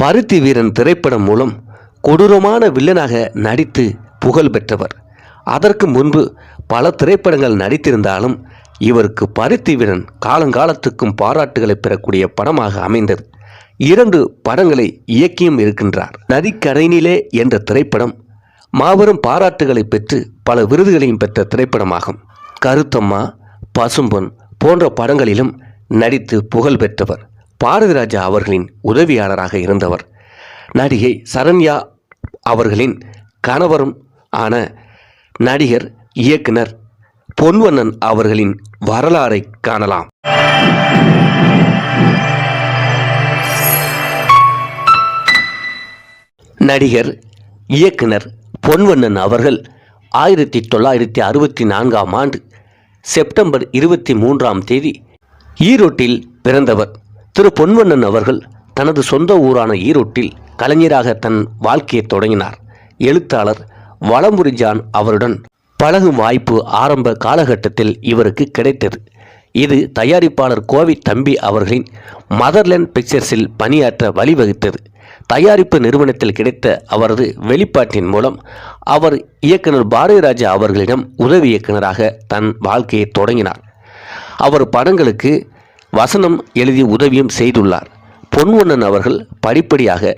பருத்தி வீரன் திரைப்படம் மூலம் கொடூரமான வில்லனாக நடித்து புகழ் பெற்றவர். அதற்கு முன்பு பல திரைப்படங்கள் நடித்திருந்தாலும் இவருக்கு பருத்தி வீரன் காலங்காலத்துக்கும் பாராட்டுகளை பெறக்கூடிய படமாக அமைந்தது. இரண்டு படங்களை இயக்கியும் இருக்கின்றார். நதிக்கரையினிலே என்ற திரைப்படம் மாபெரும் பாராட்டுகளை பெற்று பல விருதுகளையும் பெற்ற திரைப்படமாகும். கருத்தம்மா பசும்பொன் போன்ற படங்களிலும் நடித்து புகழ் பெற்றவர். பாரதிராஜா அவர்களின் உதவியாளராக இருந்தவர். நடிகை சரண்யா அவர்களின் கணவரும் ஆன நடிகர் இயக்குனர் பொன்வண்ணன் அவர்களின் வரலாறை காணலாம். நடிகர் இயக்குனர் பொன்வண்ணன் அவர்கள் ஆயிரத்தி தொள்ளாயிரத்தி அறுபத்தி நான்காம் ஆண்டு செப்டம்பர் இருபத்தி மூன்றாம் தேதி ஈரோட்டில் பிறந்தவர். திரு பொன்வண்ணன் அவர்கள் தனது சொந்த ஊரான ஈரோட்டில் கலைஞராக தன் வாழ்க்கையை தொடங்கினார். எழுத்தாளர் வளம்புரி ஜான் அவருடன் பழகும் வாய்ப்பு ஆரம்ப காலகட்டத்தில் இவருக்கு கிடைத்தது. இது தயாரிப்பாளர் கோவி தம்பி அவர்களின் மதர்லேண்ட் பிக்சர்ஸில் பணியாற்ற வழிவகுத்தது. தயாரிப்பு நிறுவனத்தில் கிடைத்த அவரது வெளிப்பாட்டின் மூலம் அவர் இயக்குனர் பாரதிராஜா அவர்களிடம் உதவி இயக்குனராக தன் வாழ்க்கையை தொடங்கினார். அவர் படங்களுக்கு வசனம் எழுதி உதவியும் செய்துள்ளார். பொன்வண்ணன் அவர்கள் படிப்படியாக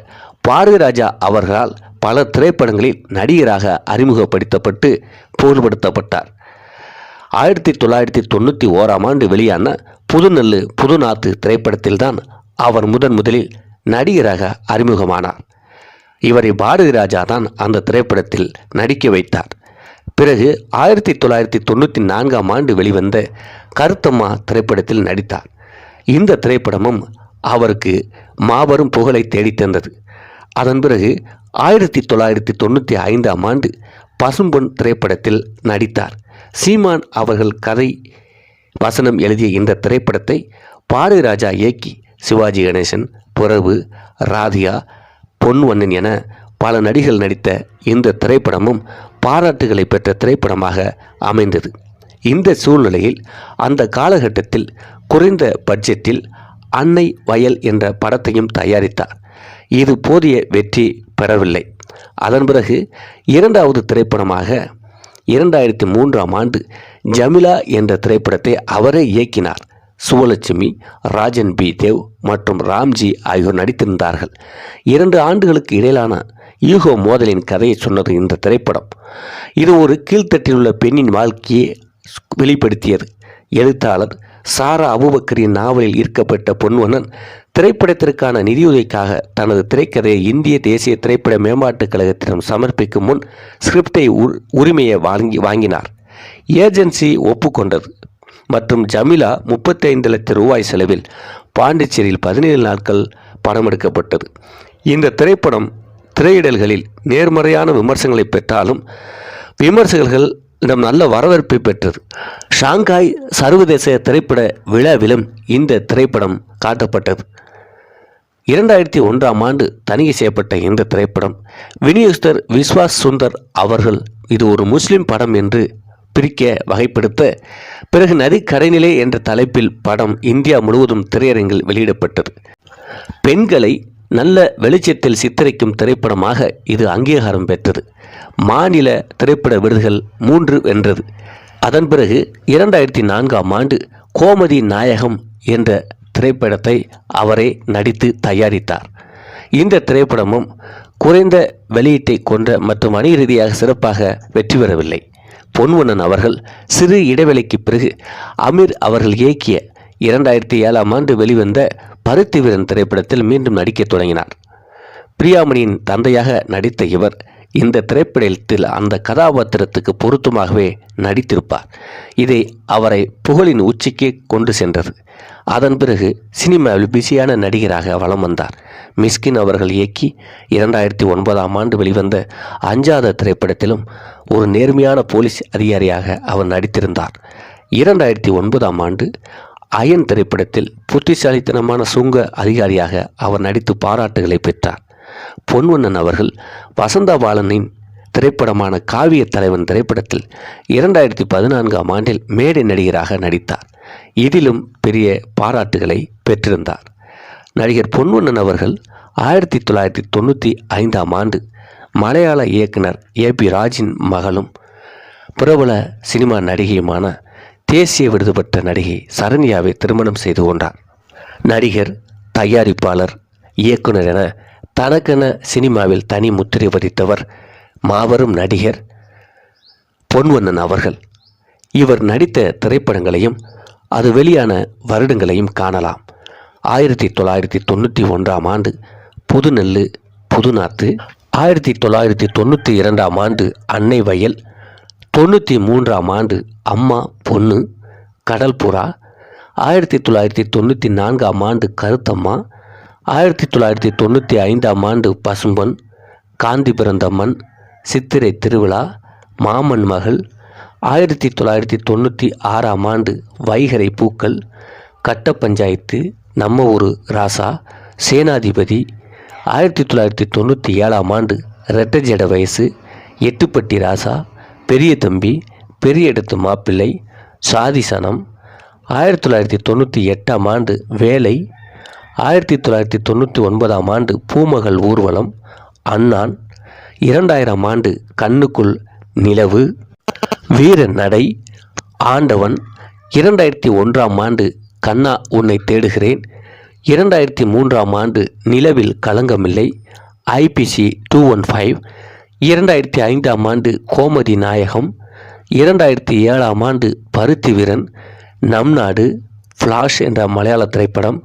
பாரதிராஜா அவர்களால் பல திரைப்படங்களில் நடிகராக அறிமுகப்படுத்தப்பட்டு புகழ்படுத்தப்பட்டார். ஆயிரத்தி தொள்ளாயிரத்தி தொண்ணூற்றி ஓராம் ஆண்டு வெளியான புதுநெல்லு புதுநாத்து திரைப்படத்தில்தான் அவர் முதன் முதலில் நடிகராக அறிமுகமானார். இவரை பாரதி ராஜா தான் அந்த திரைப்படத்தில் நடிக்க வைத்தார். பிறகு ஆயிரத்தி தொள்ளாயிரத்தி தொண்ணூற்றி நான்காம் ஆண்டு வெளிவந்த கருத்தம்மா திரைப்படத்தில் நடித்தார். இந்த திரைப்படமும் அவருக்கு மாபெரும் புகழை தேடித்தந்தது அதன் பிறகு ஆயிரத்தி தொள்ளாயிரத்தி தொண்ணூற்றி ஐந்தாம் ஆண்டு பசும்பொன் திரைப்படத்தில் நடித்தார். சீமான் அவர்கள் கதை வசனம் எழுதிய இந்த திரைப்படத்தை பாரதிராஜா இயக்கி சிவாஜி கணேசன் புறவு ராதியா பொன்வண்ணன் என பல நடிகர்கள் நடித்த இந்த திரைப்படமும் பாராட்டுகளை பெற்ற திரைப்படமாக அமைந்தது. இந்த சூழ்நிலையில் அந்த காலகட்டத்தில் குறைந்த பட்ஜெட்டில் அன்னை வயல் என்ற படத்தையும் தயாரித்தார். இது போதிய வெற்றி பெறவில்லை. அதன் பிறகு இரண்டாவது திரைப்படமாக இரண்டாயிரத்தி மூன்றாம் ஆண்டு ஜமிலா என்ற திரைப்படத்தை அவரே இயக்கினார். சுவலட்சுமி ராஜன் பி. தேவ் மற்றும் ராம்ஜி ஆகியோர் நடித்திருந்தார்கள். இரண்டு ஆண்டுகளுக்கு இடையிலான யூகோ மோதலின் கதையை சொன்னது இந்த திரைப்படம். இது ஒரு கீழ்த்தட்டில் உள்ள பெண்ணின் வாழ்க்கையை வெளிப்படுத்தியது. எழுத்தாளர் சாரா அபுபக்கரின் நாவலில் ஈர்க்கப்பட்ட பொன்வனன் திரைப்படத்திற்கான நிதியுதவிக்காக தனது திரைக்கதையை இந்திய தேசிய திரைப்பட மேம்பாட்டுக் கழகத்திடம் சமர்ப்பிக்கும் முன் ஸ்கிரிப்டை உ- உரிமையை வாங்கி வாங்கினார். ஏஜென்சி ஒப்புக்கொண்டது. மற்றும் ஜமிலா முப்பத்தைந்து லட்சம் ரூபாய் செலவில் பாண்டிச்சேரியில் பதினேழு நாட்கள் படம் எடுக்கப்பட்டது. இந்த திரைப்படம் திரையிடல்களில் நேர்மறையான விமர்சனங்களை பெற்றாலும் விமர்சகர்கள் இடம் நல்ல வரவேற்பை பெற்றது. ஷாங்காய் சர்வதேச திரைப்பட விழாவிலும் இந்த திரைப்படம் காட்டப்பட்டது. இரண்டாயிரத்தி ஒன்றாம் ஆண்டு தணிக்கை செய்யப்பட்ட இந்த திரைப்படம் விநியோகஸ்தர் விஸ்வாஸ் சுந்தர் அவர்கள் இது ஒரு முஸ்லிம் படம் என்று பிரிக்க வகைப்படுத்த பிறகு நதி என்ற தலைப்பில் படம் இந்தியா முழுவதும் திரையரங்கில் வெளியிடப்பட்டது. பெண்களை நல்ல வெளிச்சத்தில் சித்தரிக்கும் திரைப்படமாக இது அங்கீகாரம் பெற்றது. மாநில திரைப்பட விருதுகள் மூன்று வென்றது. அதன் பிறகு இரண்டாயிரத்தி நான்காம் ஆண்டு கோமதி நாயகம் என்ற திரைப்படத்தை அவரே நடித்து தயாரித்தார். இந்த திரைப்படமும் குறைந்த வெளியீட்டை கொண்ட மற்றும் அணி ரீதியாக சிறப்பாக வெற்றி பெறவில்லை. பொன்வண்ணன் அவர்கள் சிறு இடைவெளிக்கு பிறகு அமீர் அவர்கள் இயக்கிய இரண்டாயிரத்தி ஏழாம் ஆண்டு வெளிவந்த பருத்தி வீரன் திரைப்படத்தில் மீண்டும் நடிக்கத் தொடங்கினார். பிரியாமணியின் தந்தையாக நடித்த இவர் இந்த திரைப்படத்தில் அந்த கதாபாத்திரத்துக்கு பொருத்தமாகவே நடித்திருப்பார். இதை அவரை புகழின் உச்சிக்கு கொண்டு சென்றது. அதன் பிறகு சினிமாவில் பிஸியான நடிகராக வலம் வந்தார். மிஸ்கின் அவர்கள் இயக்கி இரண்டாயிரத்தி ஒன்பதாம் ஆண்டு வெளிவந்த அஞ்சாத திரைப்படத்திலும் ஒரு நேர்மையான போலீஸ் அதிகாரியாக அவர் நடித்திருந்தார். இரண்டாயிரத்தி ஒன்பதாம் ஆண்டு அயன் திரைப்படத்தில் புத்திசாலித்தனமான சுங்க அதிகாரியாக அவர் நடித்து பாராட்டுகளை பெற்றார். பொன்வண்ணன் அவர்கள் வசந்தா பாலனின் திரைப்படமான காவிய தலைவன் திரைப்படத்தில் இரண்டாயிரத்தி பதினான்காம் ஆண்டில் மேடை நடிகராக நடித்தார். இதிலும் பெரிய பாராட்டுகளை பெற்றிருந்தார். நடிகர் பொன்வண்ணன் அவர்கள் ஆயிரத்தி தொள்ளாயிரத்தி தொண்ணூற்றி ஐந்தாம் ஆண்டு மலையாள இயக்குனர் ஏ பி ராஜின் மகளும் பிரபல சினிமா நடிகையுமான தேசிய விருது பெற்ற நடிகை சரண்யாவை திருமணம் செய்து கொண்டார். நடிகர் தயாரிப்பாளர் இயக்குனர் என தனக்கென சினிமாவில் தனி முத்திரை பதித்தவர் மாபெரும் நடிகர் பொன்வண்ணன் அவர்கள். இவர் நடித்த திரைப்படங்களையும் அது வெளியான வருடங்களையும் காணலாம். ஆயிரத்தி தொள்ளாயிரத்தி தொண்ணூற்றி ஒன்றாம் ஆண்டு புதுநெல்லு புதுநாத்து. ஆயிரத்தி தொள்ளாயிரத்தி தொண்ணூற்றி இரண்டாம் ஆண்டு அன்னை வயல் தொண்ணூற்றி மூன்றாம் ஆண்டு அம்மா பொண்ணு கடல் புறா ஆயிரத்தி தொள்ளாயிரத்தி தொண்ணூற்றி நான்காம் ஆண்டு கருத்தம்மா ஆயிரத்தி தொள்ளாயிரத்தி தொண்ணூற்றி ஐந்தாம் ஆண்டு பசும்பொன் காந்தி பிறந்த மண் சித்திரை திருவிழா மாமன் மகள் ஆயிரத்தி தொள்ளாயிரத்தி தொண்ணூற்றி ஆறாம் ஆண்டு வைகரை பூக்கள் கட்ட பஞ்சாயத்து நம்ம ஊர் ராசா சேனாதிபதி ஆயிரத்தி தொள்ளாயிரத்தி தொண்ணூற்றி ஏழாம் ஆண்டு ரெட்டஜட வயசு எட்டுப்பட்டி ராசா பெரிய தம்பி பெரிய இடத்து மாப்பிள்ளை சாதிசனம் ஆயிரத்தி தொள்ளாயிரத்தி தொண்ணூற்றி எட்டாம் ஆண்டு வேலை ஆயிரத்தி தொள்ளாயிரத்தி தொண்ணூற்றி ஒன்பதாம் ஆண்டு பூமகள் ஊர்வலம் அண்ணான் இரண்டாயிரம் ஆண்டு கண்ணுக்குள் நிலவு வீர நடை ஆண்டவன் இரண்டாயிரத்தி ஒன்றாம் ஆண்டு கண்ணா உன்னை தேடுகிறேன் இரண்டாயிரத்தி மூன்றாம் ஆண்டு நிலவில் களங்கமில்லை ஐபிசி டூ ஒன் ஃபைவ் இரண்டாயிரத்தி ஐந்தாம் ஆண்டு கோமதி நாயகம் இரண்டாயிரத்தி ஏழாம் ஆண்டு பருத்தி வீரன் நம் நாடு ஃப்ளாஷ் என்ற மலையாள திரைப்படம்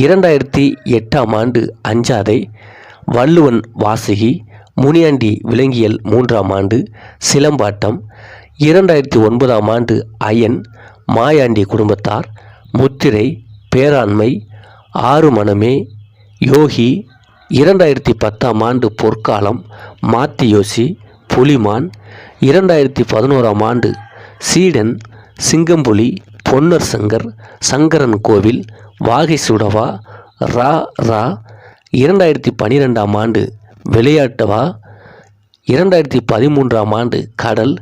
இரண்டாயிரத்தி எட்டாம் ஆண்டு அஞ்சாதை வள்ளுவன் வாசுகி முனியாண்டி விலங்கியல் மூன்றாம் ஆண்டு சிலம்பாட்டம் இரண்டாயிரத்தி ஒன்பதாம் ஆண்டு அயன் மாயாண்டி குடும்பத்தார் முத்திரை பேராண்மை ஆறு மனமே யோகி இரண்டாயிரத்தி பத்தாம் ஆண்டு பொற்காலம் மாத்தியோசி புலிமான். இரண்டாயிரத்தி பதினோராம் ஆண்டு சீடன் சிங்கம்புலி பொன்னர் சங்கர் சங்கரன் கோவில் வாகை சுடவா ரா ரா. இரண்டாயிரத்தி பன்னிரெண்டாம் ஆண்டு விளையாட்டவா. இரண்டாயிரத்தி பதிமூன்றாம் ஆண்டு கடல்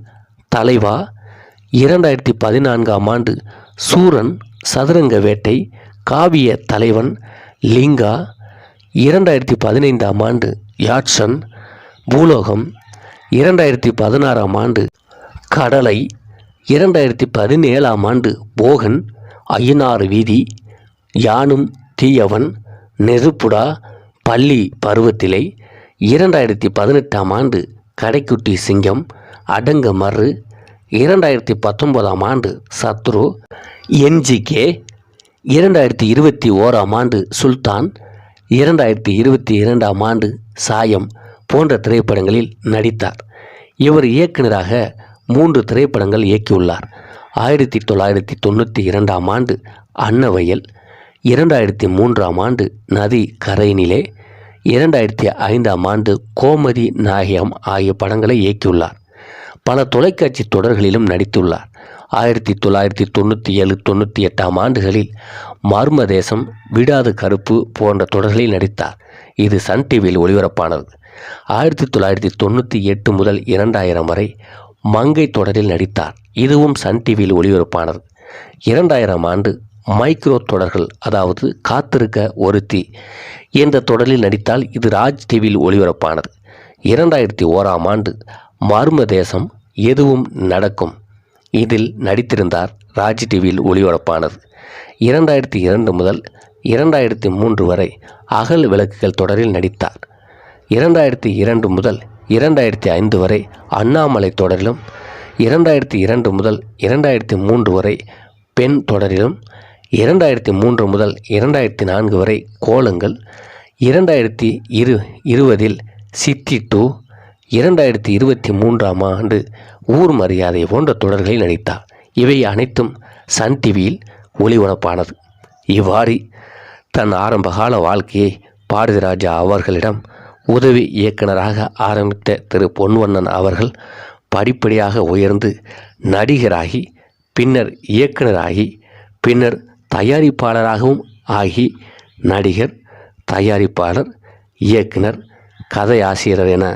தலைவா. இரண்டாயிரத்தி பதினான்காம் ஆண்டு சூரன் சதுரங்க வேட்டை காவிய தலைவன் லிங்கா. இரண்டாயிரத்தி பதினைந்தாம் ஆண்டு யாட்சன் பூலோகம் இரண்டாயிரத்தி பதினாறாம் ஆண்டு கடலை இரண்டாயிரத்தி பதினேழாம் ஆண்டு போகன் ஐயனாறு வீதி யானும் தீயவன் நெருப்புடா பள்ளி பருவத்திலை இரண்டாயிரத்தி பதினெட்டாம் ஆண்டு கடைக்குட்டி சிங்கம் அடங்க மறு இரண்டாயிரத்தி பத்தொன்பதாம் ஆண்டு சத்ரு என்ஜிகே இரண்டாயிரத்தி இருபத்தி ஓராம் ஆண்டு சுல்தான் இரண்டாயிரத்தி இருபத்தி இரண்டாம் ஆண்டு சாயம் போன்ற திரைப்படங்களில் நடித்தார். இவர் இயக்குனராக மூன்று திரைப்படங்கள் இயக்கியுள்ளார். ஆயிரத்தி தொள்ளாயிரத்தி தொண்ணூற்றி இரண்டாம் ஆண்டு அன்னவயல் இரண்டாயிரத்தி மூன்றாம் ஆண்டு நதி கரையினிலே இரண்டாயிரத்தி ஐந்தாம் ஆண்டு கோமதி நாயகம் ஆகிய படங்களை இயக்கியுள்ளார். பல தொலைக்காட்சி தொடர்களிலும் நடித்துள்ளார். ஆயிரத்தி தொள்ளாயிரத்தி தொண்ணூற்றி ஏழு தொண்ணூற்றி எட்டாம் ஆண்டுகளில் மர்ம தேசம் விடாது கருப்பு போன்ற தொடர்களில் நடித்தார். இது சன் டிவியில் ஒளிபரப்பானது. ஆயிரத்தி தொள்ளாயிரத்தி தொண்ணூற்றி எட்டு முதல் இரண்டாயிரம் வரை மங்கை தொடரில் நடித்தார். இதுவும் சன் டிவியில் ஒளிபரப்பானது. இரண்டாயிரம் ஆண்டு மைக்ரோ தொடர்கள் அதாவது காத்திருக்க ஒருத்தி என்ற தொடரில் நடித்தால் இது ராஜ் டிவியில் ஒளிபரப்பானது. இரண்டாயிரத்தி ஓராம் ஆண்டு மர்ம தேசம் எதுவும் நடக்கும். இதில் நடித்திருந்தார் ராஜ் டிவியில் ஒளிபரப்பானது இரண்டாயிரத்தி இரண்டு முதல் இரண்டாயிரத்தி மூன்று வரை அகல் விளக்குகள் தொடரில் நடித்தார். இரண்டாயிரத்தி இரண்டு முதல் இரண்டாயிரத்தி ஐந்து வரை அண்ணாமலை தொடரிலும் இரண்டாயிரத்தி இரண்டு முதல் இரண்டாயிரத்தி மூன்று வரை பெண் தொடரிலும் இரண்டாயிரத்தி மூன்று முதல் இரண்டாயிரத்தி நான்கு வரை கோலங்கள் இரண்டாயிரத்தி இரு இருபதில் சித்தி டூ இரண்டாயிரத்தி இருபத்தி மூன்றாம் ஆண்டு ஊர் மரியாதை போன்ற தொடர்களில் நடித்தார். இவை அனைத்தும் சன் டிவியில் ஒளிபரப்பானது. இவ்வாறு தன் ஆரம்பகால வாழ்க்கையை பாரதிராஜா அவர்களிடம் உதவி இயக்குனராக ஆரம்பித்த திரு பொன்வண்ணன் அவர்கள் படிப்படியாக உயர்ந்து நடிகராகி பின்னர் இயக்குனராகி பின்னர் தயாரிப்பாளராகவும் ஆகி நடிகர் தயாரிப்பாளர் இயக்குனர் கதையாசிரியர் என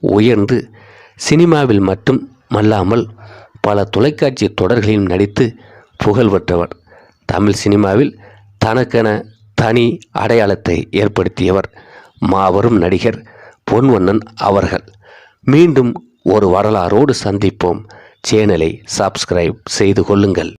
உயர்ந்து சினிமாவில் மட்டும் அல்லாமல் பல தொலைக்காட்சி தொடர்களிலும் நடித்து புகழ் பெற்றவர் தமிழ் சினிமாவில் தனக்கென தனி அடையாளத்தை ஏற்படுத்தியவர் மாபெரும் நடிகர் பொன்வண்ணன் அவர்கள். மீண்டும் ஒரு வரலாறோடு சந்திப்போம். சேனலை சப்ஸ்கிரைப் செய்து கொள்ளுங்கள்.